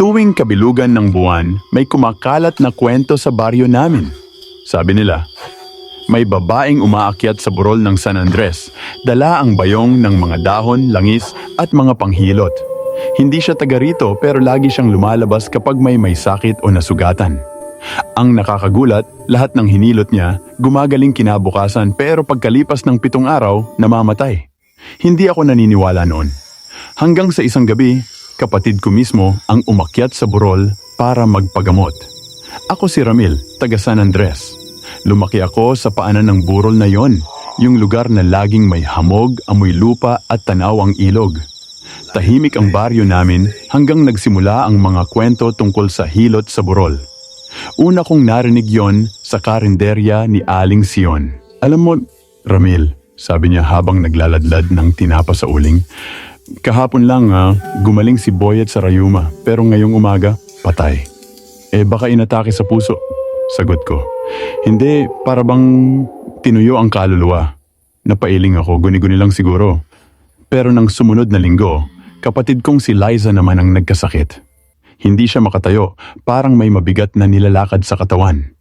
Tuwing kabilugan ng buwan, may kumakalat na kwento sa baryo namin. Sabi nila, may babaeng umaakyat sa burol ng San Andres, dala ang bayong ng mga dahon, langis at mga panghilot. Hindi siya taga rito pero lagi siyang lumalabas kapag may may sakit o nasugatan. Ang nakakagulat, lahat ng hinilot niya, gumagaling kinabukasan pero pagkalipas ng pitong araw, namamatay. Hindi ako naniniwala noon. Hanggang sa isang gabi, kapatid ko mismo ang umakyat sa burol para magpagamot. Ako si Ramil, taga San Andres. Lumaki ako sa paanan ng burol na yon, yung lugar na laging may hamog, amoy lupa at tanaw ang ilog. Tahimik ang baryo namin hanggang nagsimula ang mga kwento tungkol sa hilot sa burol. Una kong narinig yon sa karinderya ni Aling Sion. Alam mo, Ramil, sabi niya habang naglaladlad ng tinapa sa uling, kahapon lang ha, gumaling si Boyet sa Rayuma pero ngayong umaga, patay. Eh baka inatake sa puso. Sagot ko. Hindi, para bang tinuyo ang kaluluwa. Napailing ako, guni-guni lang siguro. Pero nang sumunod na linggo, kapatid kong si Liza naman ang nagkasakit. Hindi siya makatayo, parang may mabigat na nilalakad sa katawan.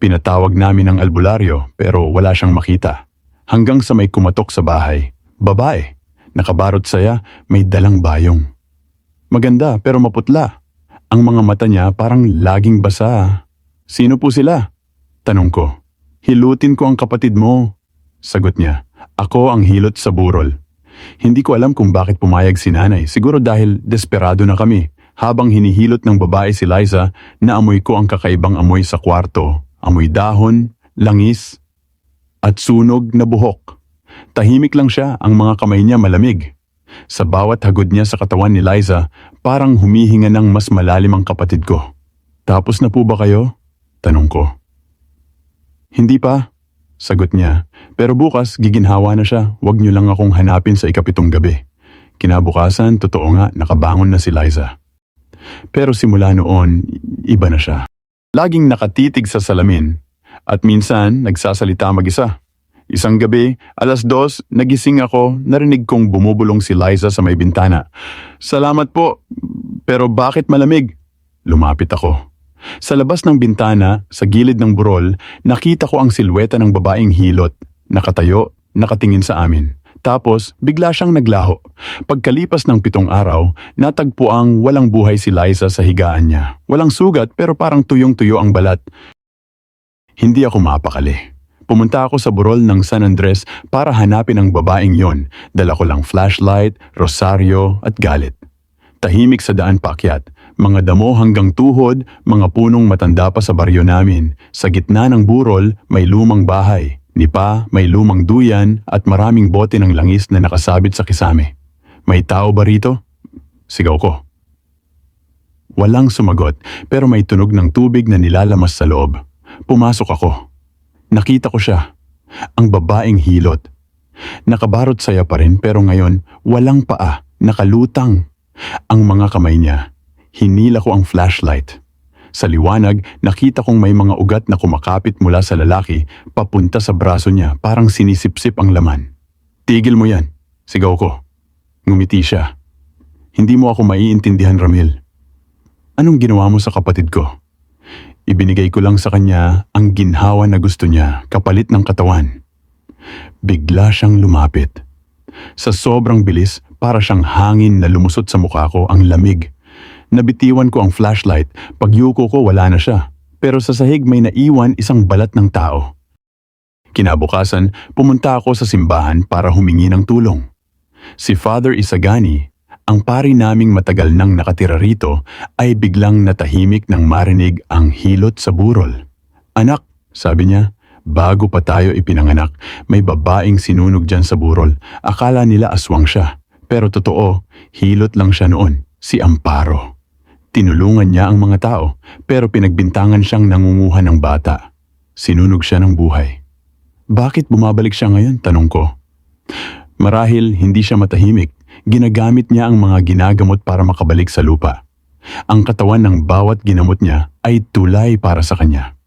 Pinatawag namin ang albularyo pero wala siyang makita. Hanggang sa may kumatok sa bahay. Babae. Nakabarot saya, may dalang bayong. Maganda pero maputla. Ang mga mata niya parang laging basa. Sino po sila? Tanong ko. Hilutin ko ang kapatid mo. Sagot niya. Ako ang hilot sa burol. Hindi ko alam kung bakit pumayag si nanay. Siguro dahil desperado na kami. Habang hinihilot ng babae si Liza, naamoy ko ang kakaibang amoy sa kwarto. Amoy dahon, langis, at sunog na buhok. Tahimik lang siya, ang mga kamay niya malamig. Sa bawat hagod niya sa katawan ni Liza, parang humihinga ng mas malalim ang kapatid ko. Tapos na po ba kayo? Tanong ko. Hindi pa, sagot niya. Pero bukas, giginhawa na siya. Huwag niyo lang akong hanapin sa ikapitong gabi. Kinabukasan, totoo nga, nakabangon na si Liza. Pero simula noon, iba na siya. Laging nakatitig sa salamin at minsan nagsasalita mag-isa. Isang gabi, alas dos, nagising ako, narinig kong bumubulong si Liza sa may bintana. Salamat po, pero bakit malamig? Lumapit ako. Sa labas ng bintana, sa gilid ng burol, nakita ko ang silweta ng babaeng hilot. Nakatayo, nakatingin sa amin. Tapos, bigla siyang naglaho. Pagkalipas ng pitong araw, natagpo ang walang buhay si Liza sa higaan niya. Walang sugat pero parang tuyong-tuyo ang balat. Hindi ako mapakali. Pumunta ako sa burol ng San Andres para hanapin ang babaeng yon. Dala ko lang flashlight, rosaryo at galit. Tahimik sa daan paakyat, mga damo hanggang tuhod, mga punong matanda pa sa baryo namin. Sa gitna ng burol, may lumang bahay. Nipa, may lumang duyan at maraming bote ng langis na nakasabit sa kisame. May tao ba rito? Sigaw ko. Walang sumagot pero may tunog ng tubig na nilalamas sa loob. Pumasok ako. Nakita ko siya. Ang babaeng hilot. Nakabarot saya pa rin pero ngayon walang paa, nakalutang. Ang mga kamay niya. Hinila ko ang flashlight. Sa liwanag, nakita kong may mga ugat na kumakapit mula sa lalaki papunta sa braso niya parang sinisipsip ang laman. Tigil mo yan, sigaw ko. Ngumiti siya. Hindi mo ako maiintindihan, Ramil. Anong ginawa mo sa kapatid ko? Ibinigay ko lang sa kanya ang ginhawa na gusto niya kapalit ng katawan. Bigla siyang lumapit. Sa sobrang bilis, para siyang hangin na lumusot sa mukha ko ang lamig. Nabitiwan ko ang flashlight, pagyuko ko wala na siya. Pero sa sahig may naiwan isang balat ng tao. Kinabukasan, pumunta ako sa simbahan para humingi ng tulong. Si Father Isagani, ang pari naming matagal nang nakatira rito, ay biglang natahimik nang marinig ang hilot sa burol. Anak, sabi niya, bago pa tayo ipinanganak, may babaeng sinunog dyan sa burol. Akala nila aswang siya. Pero totoo, hilot lang siya noon, si Amparo. Tinulungan niya ang mga tao, pero pinagbintangan siyang nangunguha ng bata. Sinunog siya ng buhay. Bakit bumabalik siya ngayon? Tanong ko. Marahil hindi siya matahimik. Ginagamit niya ang mga ginagamot para makabalik sa lupa. Ang katawan ng bawat ginamot niya ay tulay para sa kanya.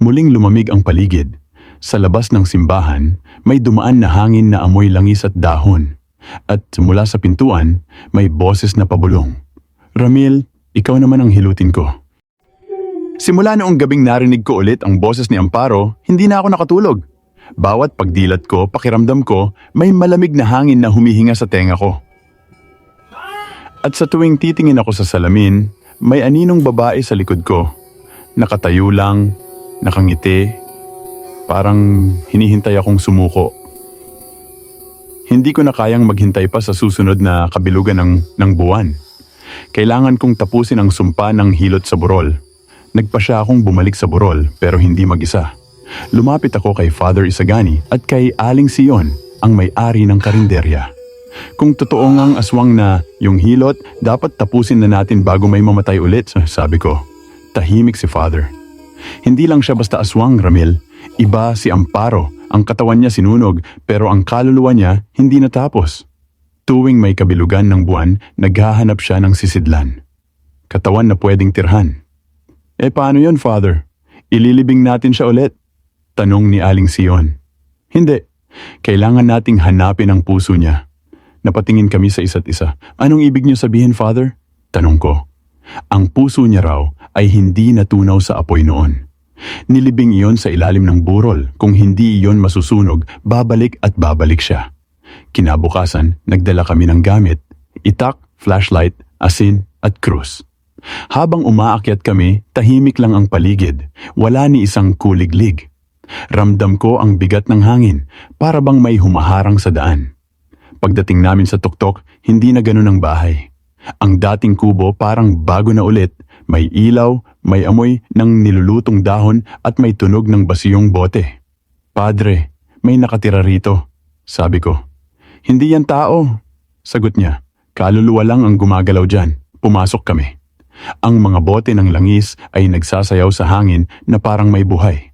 Muling lumamig ang paligid. Sa labas ng simbahan, may dumaan na hangin na amoy langis at dahon. At mula sa pintuan, may boses na pabulong. Ramil, ikaw naman ang hilutin ko. Simula noong gabing narinig ko ulit ang boses ni Amparo, hindi na ako nakatulog. Bawat pagdilat ko, pakiramdam ko, may malamig na hangin na humihinga sa tenga ko. At sa tuwing titingin ako sa salamin, may aninong babae sa likod ko. Nakatayo lang, nakangiti, parang hinihintay akong sumuko. Hindi ko na kayang maghintay pa sa susunod na kabilugan ng, ng buwan. Kailangan kong tapusin ang sumpa ng hilot sa burol. Nagpa siya akong bumalik sa burol pero hindi mag-isa. Lumapit ako kay Father Isagani at kay Aling Sion, ang may-ari ng karinderya. Kung totoo ngang aswang na yung hilot, dapat tapusin na natin bago may mamatay ulit, sabi ko. Tahimik si Father. Hindi lang siya basta aswang, Ramil. Iba si Amparo. Ang katawan niya sinunog pero ang kaluluwa niya hindi natapos. Tuwing may kabilugan ng buwan, naghahanap siya ng sisidlan. Katawan na pwedeng tirhan. Eh paano yun, Father? Ililibing natin siya ulit? Tanong ni Aling Sion. Hindi. Kailangan nating hanapin ang puso niya. Napatingin kami sa isa't isa. Anong ibig niyo sabihin, Father? Tanong ko. Ang puso niya raw ay hindi natunaw sa apoy noon. Nilibing iyon sa ilalim ng burol. Kung hindi iyon masusunog, babalik at babalik siya. Kinabukasan, nagdala kami ng gamit, itak, flashlight, asin at krus. Habang umaakyat kami, tahimik lang ang paligid. Wala ni isang kuliglig. Ramdam ko ang bigat ng hangin, para bang may humaharang sa daan. Pagdating namin sa tuktok, hindi na ganun ang bahay. Ang dating kubo parang bago na ulit, may ilaw, may amoy ng nilulutong dahon at may tunog ng basiyong bote. Padre, may nakatira rito, sabi ko. Hindi yan tao, sagot niya. Kaluluwa lang ang gumagalaw dyan. Pumasok kami. Ang mga bote ng langis ay nagsasayaw sa hangin na parang may buhay.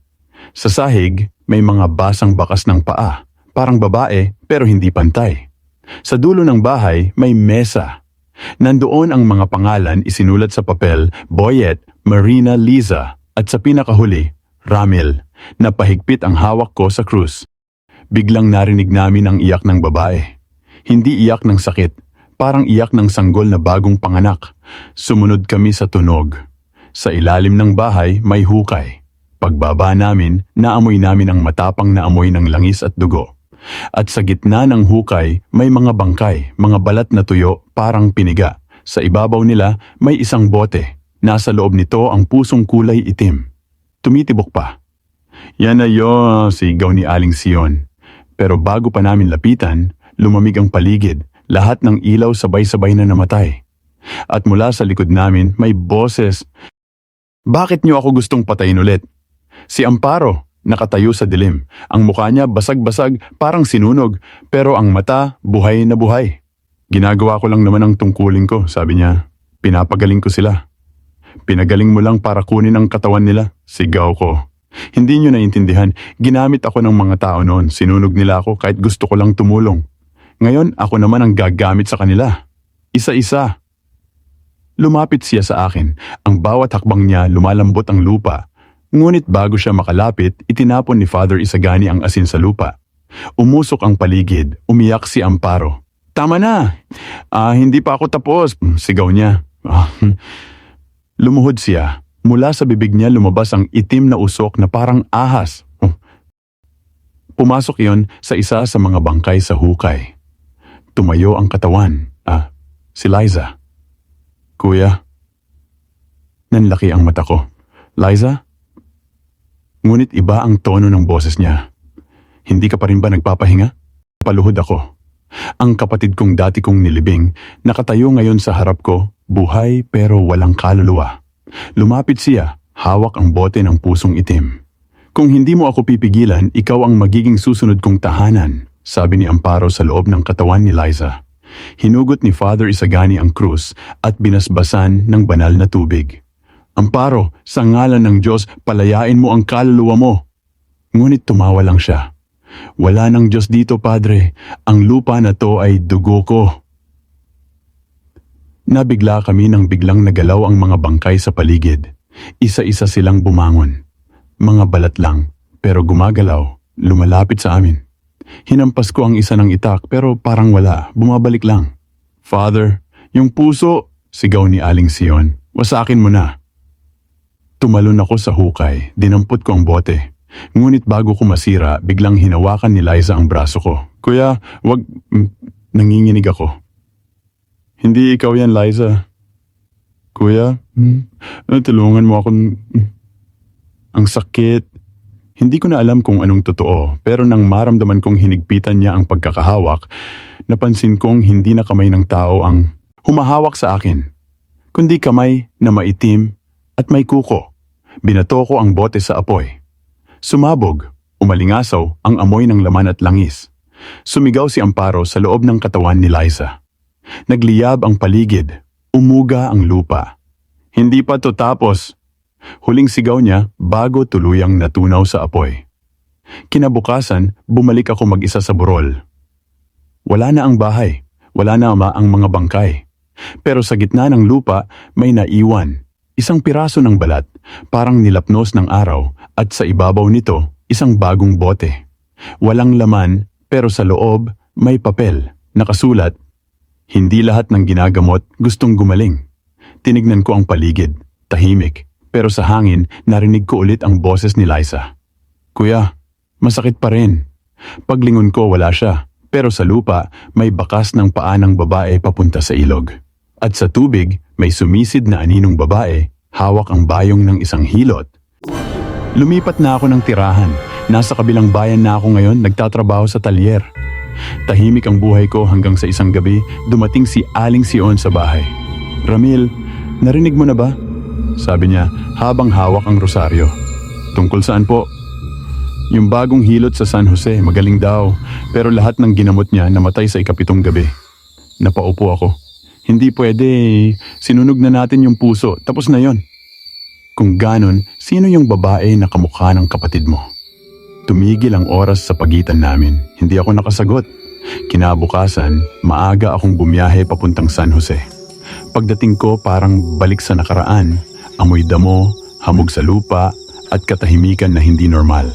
Sa sahig, may mga basang bakas ng paa, parang babae pero hindi pantay. Sa dulo ng bahay, may mesa. Nandoon ang mga pangalan isinulat sa papel, Boyet, Marina Liza, at sa pinakahuli, Ramil, na pahigpit ang hawak ko sa krus. Biglang narinig namin ang iyak ng babae. Hindi iyak ng sakit, parang iyak ng sanggol na bagong panganak. Sumunod kami sa tunog. Sa ilalim ng bahay may hukay. Pagbaba namin, naamoy namin ang matapang na amoy ng langis at dugo. At sa gitna ng hukay, may mga bangkay, mga balat na tuyo, parang piniga. Sa ibabaw nila, may isang bote. Nasa loob nito ang pusong kulay itim. Tumitibok pa. Yan na yo, sigaw ni Aling Sion. Pero bago pa namin lapitan, lumamig ang paligid. Lahat ng ilaw sabay-sabay na namatay. At mula sa likod namin, may boses. Bakit niyo ako gustong patayin ulit? Si Amparo, nakatayo sa dilim. Ang mukha niya basag-basag, parang sinunog, pero ang mata buhay na buhay. Ginagawa ko lang naman ang tungkulin ko, sabi niya. Pinapagaling ko sila. Pinagaling mo lang para kunin ang katawan nila, sigaw ko. Hindi niyo naiintindihan, ginamit ako ng mga tao noon, sinunog nila ako kahit gusto ko lang tumulong. Ngayon ako naman ang gagamit sa kanila. Isa-isa. Lumapit siya sa akin. Ang bawat hakbang niya lumalambot ang lupa. Ngunit bago siya makalapit, itinapon ni Father Isagani ang asin sa lupa. Umusok ang paligid, umiyak si Amparo. Tama na! Ah, hindi pa ako tapos, sigaw niya. Ah, Lumuhod siya. Mula sa bibig niya lumabas ang itim na usok na parang ahas. Oh. Pumasok iyon sa isa sa mga bangkay sa hukay. Tumayo ang katawan. Ah, si Liza. Kuya. Nanlaki ang mata ko. Liza? Ngunit iba ang tono ng boses niya. Hindi ka pa rin ba nagpapahinga? Paluhod ako. Ang kapatid kong dati kong nilibing, nakatayo ngayon sa harap ko, buhay pero walang kaluluwa. Lumapit siya, hawak ang bote ng pusong itim. Kung hindi mo ako pipigilan, ikaw ang magiging susunod kong tahanan, sabi ni Amparo sa loob ng katawan ni Liza. Hinugot ni Father Isagani ang krus at binasbasan ng banal na tubig. Amparo, sa ngalan ng Diyos, palayain mo ang kaluluwa mo. Ngunit tumawa lang siya. Wala ng Diyos dito, Padre. Ang lupa na to ay dugo ko. Nabigla kami nang biglang nagalaw ang mga bangkay sa paligid. Isa-isa silang bumangon. Mga balat lang, pero gumagalaw, lumalapit sa amin. Hinampas ko ang isa ng itak pero parang wala, bumabalik lang. Father, yung puso, sigaw ni Aling Sion. Wasakin mo na. Tumalon ako sa hukay, dinampot ko ang bote. Ngunit bago ko masira, biglang hinawakan ni Liza ang braso ko. Kuya, wag... Nanginginig ako. Hindi ikaw yan, Liza. Kuya, hmm, ah, tulungan mo ako. hmm. Ang sakit. Hindi ko na alam kung anong totoo, pero nang maramdaman kong hinigpitan niya ang pagkakahawak, napansin kong hindi na kamay ng tao ang humahawak sa akin, kundi kamay na maitim at may kuko. Binato ko ang bote sa apoy. Sumabog, umalingasaw ang amoy ng laman at langis. Sumigaw si Amparo sa loob ng katawan ni Liza. Nagliyab ang paligid, umuga ang lupa. Hindi pa to tapos. Huling sigaw niya bago tuluyang natunaw sa apoy. Kinabukasan, bumalik ako mag-isa sa burol. Wala na ang bahay, wala na ama ang mga bangkay. Pero sa gitna ng lupa, may naiwan. Isang piraso ng balat, parang nilapnos ng araw, at sa ibabaw nito, isang bagong bote. Walang laman, pero sa loob, may papel, nakasulat, Hindi lahat ng ginagamot gustong gumaling. Tinignan ko ang paligid, tahimik, pero sa hangin narinig ko ulit ang boses ni Liza. Kuya, masakit pa rin. Paglingon ko wala siya, pero sa lupa may bakas ng paa ng babae papunta sa ilog. At sa tubig may sumisid na aninong babae, hawak ang bayong ng isang hilot. Lumipat na ako ng tirahan. Nasa kabilang bayan na ako ngayon nagtatrabaho sa talyer. Tahimik ang buhay ko hanggang sa isang gabi dumating si Aling Sion sa bahay. Ramil, narinig mo na ba? Sabi niya habang hawak ang rosaryo. Tungkol saan po? Yung bagong hilot sa San Jose, magaling daw. Pero lahat ng ginamot niya namatay sa ikapitong gabi. Napaupo ako. Hindi pwede, sinunog na natin yung puso, tapos na yon. Kung ganon, sino yung babae na kamukha ng kapatid mo? Tumigil ang oras sa pagitan namin. Hindi ako nakasagot. Kinabukasan, maaga akong bumiyahe papuntang San Jose. Pagdating ko parang balik sa nakaraan, amoy damo, hamog sa lupa, at katahimikan na hindi normal.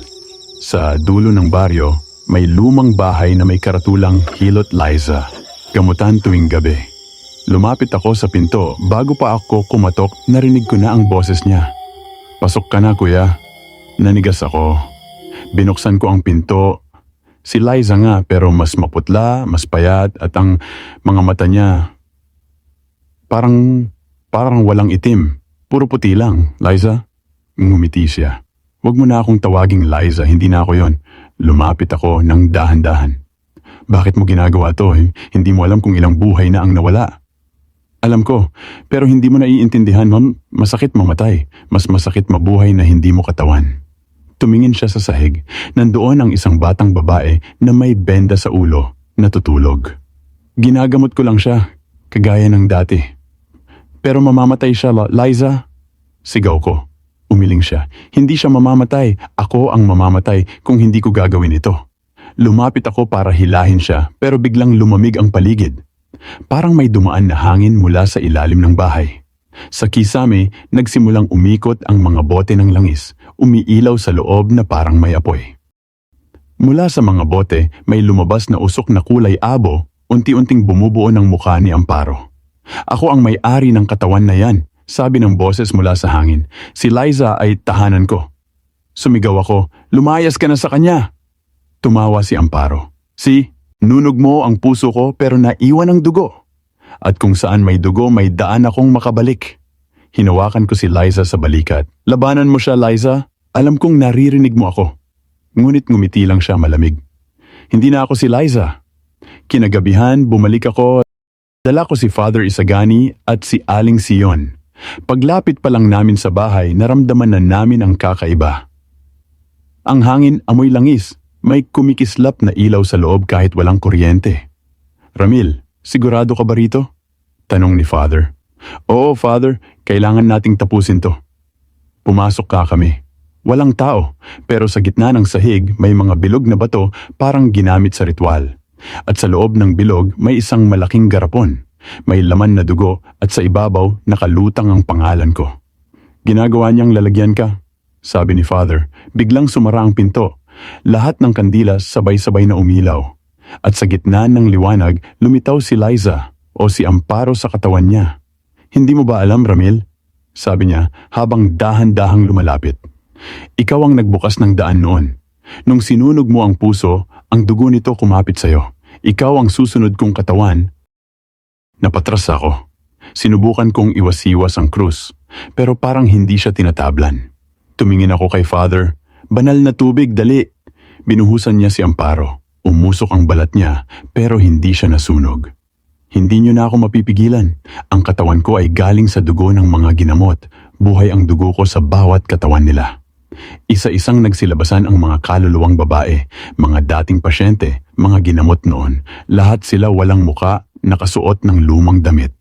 Sa dulo ng baryo, may lumang bahay na may karatulang Hilot Liza. Gamutan tuwing gabi. Lumapit ako sa pinto bago pa ako kumatok narinig ko na ang boses niya. Pasok ka na kuya. Nanigas ako. Binuksan ko ang pinto. Si Liza nga pero mas maputla, mas payat at ang mga mata niya parang parang walang itim. Puro puti lang, Liza. Ngumiti siya. Huwag mo na akong tawaging Liza, hindi na ako yon. Lumapit ako ng dahan-dahan. Bakit mo ginagawa to? eh? Hindi mo alam kung ilang buhay na ang nawala. Alam ko, pero hindi mo naiintindihan, ma'am. Masakit mamatay. Mas masakit mabuhay na hindi mo katawan. Tumingin siya sa sahig. Nandoon ang isang batang babae na may benda sa ulo, natutulog. Ginagamot ko lang siya, kagaya ng dati. Pero mamamatay siya, Liza. Sigaw ko. Umiling siya. Hindi siya mamamatay. Ako ang mamamatay kung hindi ko gagawin ito. Lumapit ako para hilahin siya pero biglang lumamig ang paligid. Parang may dumaan na hangin mula sa ilalim ng bahay. Sa kisame, nagsimulang umikot ang mga bote ng langis, umiilaw sa loob na parang may apoy. Mula sa mga bote, may lumabas na usok na kulay abo, unti-unting bumubuo ng mukha ni Amparo. Ako ang may-ari ng katawan na yan, sabi ng boses mula sa hangin. Si Liza ay tahanan ko. Sumigaw ako, lumayas ka na sa kanya. Tumawa si Amparo. Si, nunog mo ang puso ko pero naiwan ang dugo. At kung saan may dugo, may daan akong makabalik. Hinawakan ko si Liza sa balikat. Labanan mo siya, Liza. Alam kong naririnig mo ako. Ngunit ngumiti lang siya malamig. Hindi na ako si Liza. Kinagabihan, bumalik ako. Dala ko si Father Isagani at si Aling Sion. Paglapit pa lang namin sa bahay, naramdaman na namin ang kakaiba. Ang hangin amoy langis. May kumikislap na ilaw sa loob kahit walang kuryente. Ramil, sigurado ka ba rito? Tanong ni Father. Oo, Father. Kailangan nating tapusin to. Pumasok ka kami. Walang tao, pero sa gitna ng sahig may mga bilog na bato parang ginamit sa ritual. At sa loob ng bilog may isang malaking garapon. May laman na dugo at sa ibabaw nakalutang ang pangalan ko. Ginagawa niyang lalagyan ka, sabi ni Father. Biglang sumara ang pinto. Lahat ng kandila sabay-sabay na umilaw. At sa gitna ng liwanag, lumitaw si Liza o si Amparo sa katawan niya. Hindi mo ba alam, Ramil? sabi niya habang dahan-dahang lumalapit. Ikaw ang nagbukas ng daan noon. Nung sinunog mo ang puso, ang dugo nito kumapit sa'yo. Ikaw ang susunod kong katawan. Napatras ako. Sinubukan kong iwasiwas ang krus, pero parang hindi siya tinatablan. Tumingin ako kay Father. Banal na tubig, dali. Binuhusan niya si Amparo. Umusok ang balat niya, pero hindi siya nasunog. Hindi niyo na ako mapipigilan. Ang katawan ko ay galing sa dugo ng mga ginamot. Buhay ang dugo ko sa bawat katawan nila. Isa-isang nagsilabasan ang mga kaluluwang babae, mga dating pasyente, mga ginamot noon. Lahat sila walang muka, nakasuot ng lumang damit.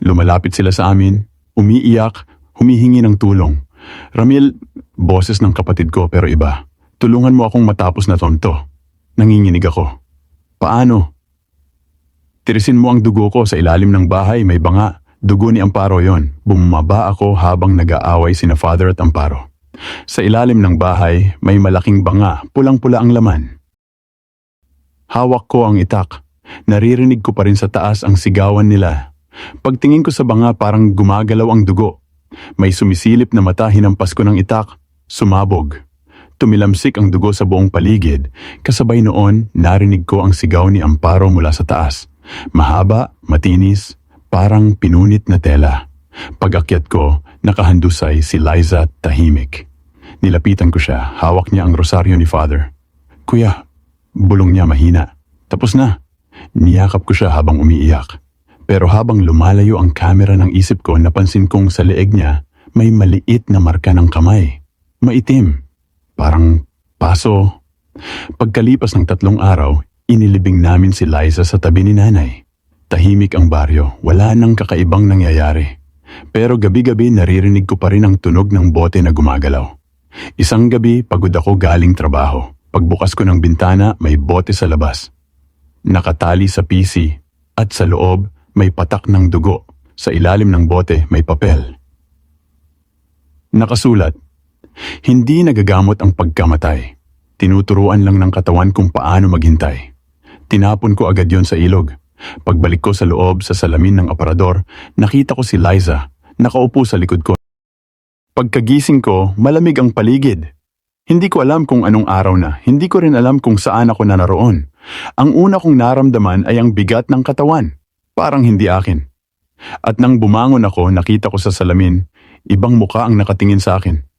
Lumalapit sila sa amin, umiiyak, humihingi ng tulong. Ramil, boses ng kapatid ko pero iba. Tulungan mo akong matapos na tonto. Nanginginig ako. Paano? Tirisin mo ang dugo ko sa ilalim ng bahay, may banga. Dugo ni Amparo yon. Bumaba ako habang nag-aaway sina Father at Amparo. Sa ilalim ng bahay, may malaking banga, pulang-pula ang laman. Hawak ko ang itak. Naririnig ko pa rin sa taas ang sigawan nila. Pagtingin ko sa banga parang gumagalaw ang dugo. May sumisilip na mata hinampas ko ng itak. Sumabog. Tumilamsik ang dugo sa buong paligid. Kasabay noon, narinig ko ang sigaw ni Amparo mula sa taas. Mahaba, matinis, parang pinunit na tela. Pag-akyat ko, nakahandusay si Liza tahimik. Nilapitan ko siya, hawak niya ang rosaryo ni Father. Kuya, bulong niya mahina. Tapos na. Niyakap ko siya habang umiiyak. Pero habang lumalayo ang kamera ng isip ko, napansin kong sa leeg niya may maliit na marka ng kamay. Maitim. Parang paso. Pagkalipas ng tatlong araw, inilibing namin si Liza sa tabi ni nanay. Tahimik ang baryo, wala nang kakaibang nangyayari. Pero gabi-gabi naririnig ko pa rin ang tunog ng bote na gumagalaw. Isang gabi, pagod ako galing trabaho. Pagbukas ko ng bintana, may bote sa labas. Nakatali sa PC at sa loob may patak ng dugo. Sa ilalim ng bote may papel. Nakasulat, hindi nagagamot ang pagkamatay. Tinuturuan lang ng katawan kung paano maghintay. Tinapon ko agad yon sa ilog. Pagbalik ko sa loob sa salamin ng aparador, nakita ko si Liza, nakaupo sa likod ko. Pagkagising ko, malamig ang paligid. Hindi ko alam kung anong araw na, hindi ko rin alam kung saan ako na naroon. Ang una kong naramdaman ay ang bigat ng katawan, parang hindi akin. At nang bumangon ako, nakita ko sa salamin, ibang muka ang nakatingin sa akin.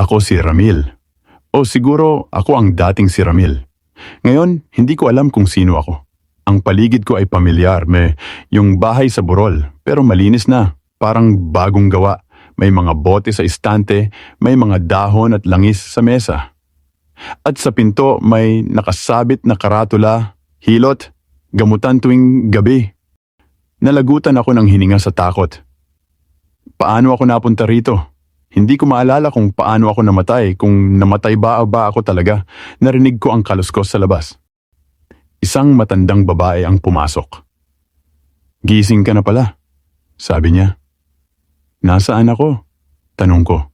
Ako si Ramil. O siguro ako ang dating si Ramil. Ngayon, hindi ko alam kung sino ako. Ang paligid ko ay pamilyar, may yung bahay sa burol, pero malinis na, parang bagong gawa. May mga bote sa istante, may mga dahon at langis sa mesa. At sa pinto may nakasabit na karatula, hilot, gamutan tuwing gabi. Nalagutan ako ng hininga sa takot. Paano ako napunta rito? Hindi ko maalala kung paano ako namatay, kung namatay ba o ba ako talaga. Narinig ko ang kaluskos sa labas. Isang matandang babae ang pumasok. Gising ka na pala, sabi niya. Nasaan ako? Tanong ko.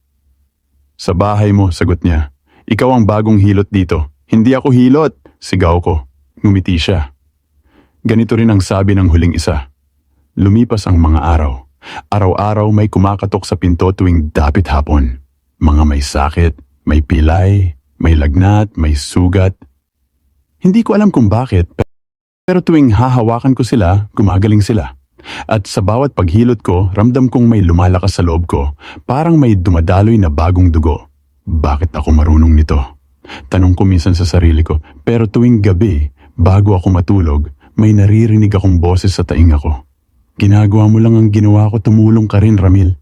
Sa bahay mo, sagot niya. Ikaw ang bagong hilot dito. Hindi ako hilot, sigaw ko. Ngumiti siya. Ganito rin ang sabi ng huling isa. Lumipas ang mga araw. Araw-araw may kumakatok sa pinto tuwing dapit hapon. Mga may sakit, may pilay, may lagnat, may sugat. Hindi ko alam kung bakit, pero tuwing hahawakan ko sila, gumagaling sila. At sa bawat paghilot ko, ramdam kong may lumalakas sa loob ko, parang may dumadaloy na bagong dugo. Bakit ako marunong nito? Tanong ko minsan sa sarili ko, pero tuwing gabi, bago ako matulog, may naririnig akong boses sa tainga ko. Ginagawa mo lang ang ginawa ko, tumulong ka rin, Ramil.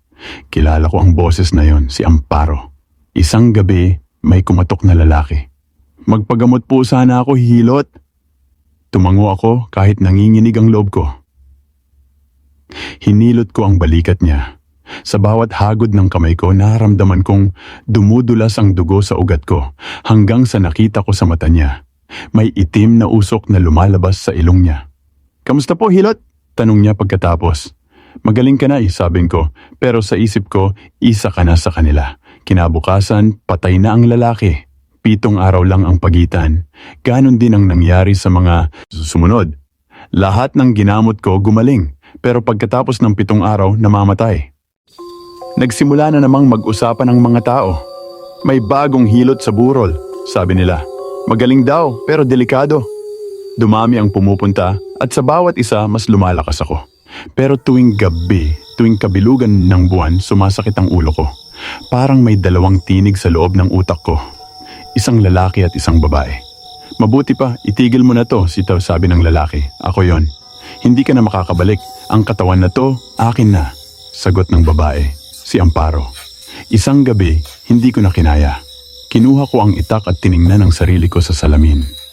Kilala ko ang boses na yon, si Amparo. Isang gabi, may kumatok na lalaki. Magpagamot po sana ako, hilot. Tumango ako kahit nanginginig ang loob ko. Hinilot ko ang balikat niya. Sa bawat hagod ng kamay ko, naramdaman kong dumudulas ang dugo sa ugat ko hanggang sa nakita ko sa mata niya. May itim na usok na lumalabas sa ilong niya. Kamusta po, Hilot? Tanong niya pagkatapos. Magaling ka na eh, sabing ko. Pero sa isip ko, isa ka na sa kanila. Kinabukasan, patay na ang lalaki. Pitong araw lang ang pagitan. Ganon din ang nangyari sa mga sumunod. Lahat ng ginamot ko gumaling, pero pagkatapos ng pitong araw, namamatay. Nagsimula na namang mag-usapan ang mga tao. May bagong hilot sa burol, sabi nila. Magaling daw, pero delikado. Dumami ang pumupunta at sa bawat isa mas lumalakas ako. Pero tuwing gabi, tuwing kabilugan ng buwan, sumasakit ang ulo ko. Parang may dalawang tinig sa loob ng utak ko. Isang lalaki at isang babae. Mabuti pa, itigil mo na to, sitaw sabi ng lalaki. Ako yon. Hindi ka na makakabalik. Ang katawan na to, akin na. Sagot ng babae, si Amparo. Isang gabi, hindi ko na kinaya. Kinuha ko ang itak at tiningnan ang sarili ko sa salamin.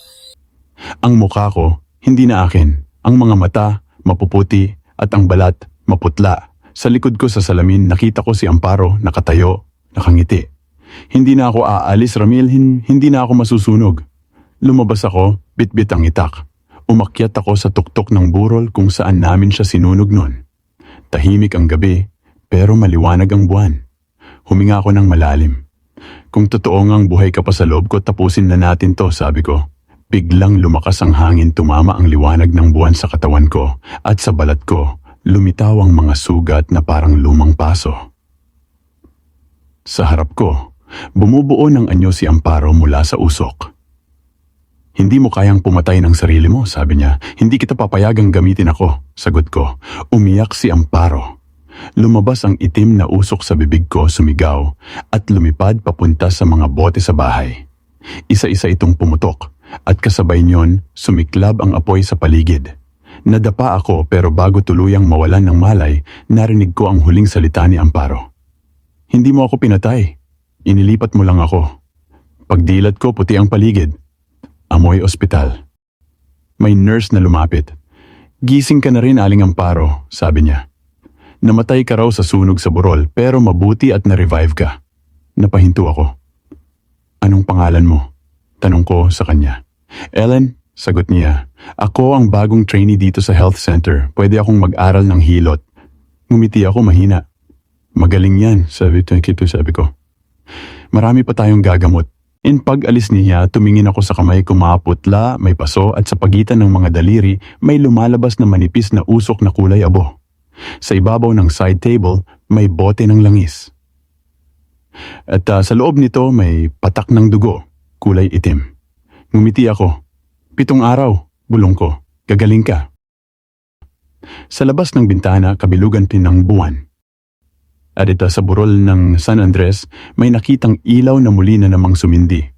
Ang mukha ko, hindi na akin. Ang mga mata, mapuputi, at ang balat, maputla. Sa likod ko sa salamin, nakita ko si Amparo, nakatayo, nakangiti. Hindi na ako aalis, Ramil, hin- hindi na ako masusunog. Lumabas ako, bitbit ang itak. Umakyat ako sa tuktok ng burol kung saan namin siya sinunog noon. Tahimik ang gabi, pero maliwanag ang buwan. Huminga ako ng malalim. Kung totoo ngang buhay ka pa sa loob ko, tapusin na natin to, sabi ko. Biglang lumakas ang hangin tumama ang liwanag ng buwan sa katawan ko at sa balat ko, lumitaw ang mga sugat na parang lumang paso. Sa harap ko, bumubuo ng anyo si Amparo mula sa usok. Hindi mo kayang pumatay ng sarili mo, sabi niya. Hindi kita papayagang gamitin ako, sagot ko. Umiyak si Amparo. Lumabas ang itim na usok sa bibig ko sumigaw at lumipad papunta sa mga bote sa bahay. Isa-isa itong pumutok at kasabay niyon sumiklab ang apoy sa paligid. Nadapa ako pero bago tuluyang mawalan ng malay, narinig ko ang huling salita ni Amparo. Hindi mo ako pinatay. Inilipat mo lang ako. Pagdilat ko puti ang paligid. Amoy ospital. May nurse na lumapit. Gising ka na rin aling Amparo, sabi niya. Namatay ka raw sa sunog sa burol pero mabuti at na-revive ka. Napahinto ako. Anong pangalan mo? Tanong ko sa kanya. Ellen, sagot niya. Ako ang bagong trainee dito sa health center. Pwede akong mag-aral ng hilot. Ngumiti ako mahina. Magaling yan, sabi to kito sabi ko. Marami pa tayong gagamot. In pag-alis niya, tumingin ako sa kamay ko maputla, may paso at sa pagitan ng mga daliri may lumalabas na manipis na usok na kulay abo. Sa ibabaw ng side table, may bote ng langis. At ah, sa loob nito may patak ng dugo, kulay itim. Ngumiti ako. Pitong araw, bulong ko. Gagaling ka. Sa labas ng bintana, kabilugan din ng buwan. At sa burol ng San Andres, may nakitang ilaw na muli na namang sumindi.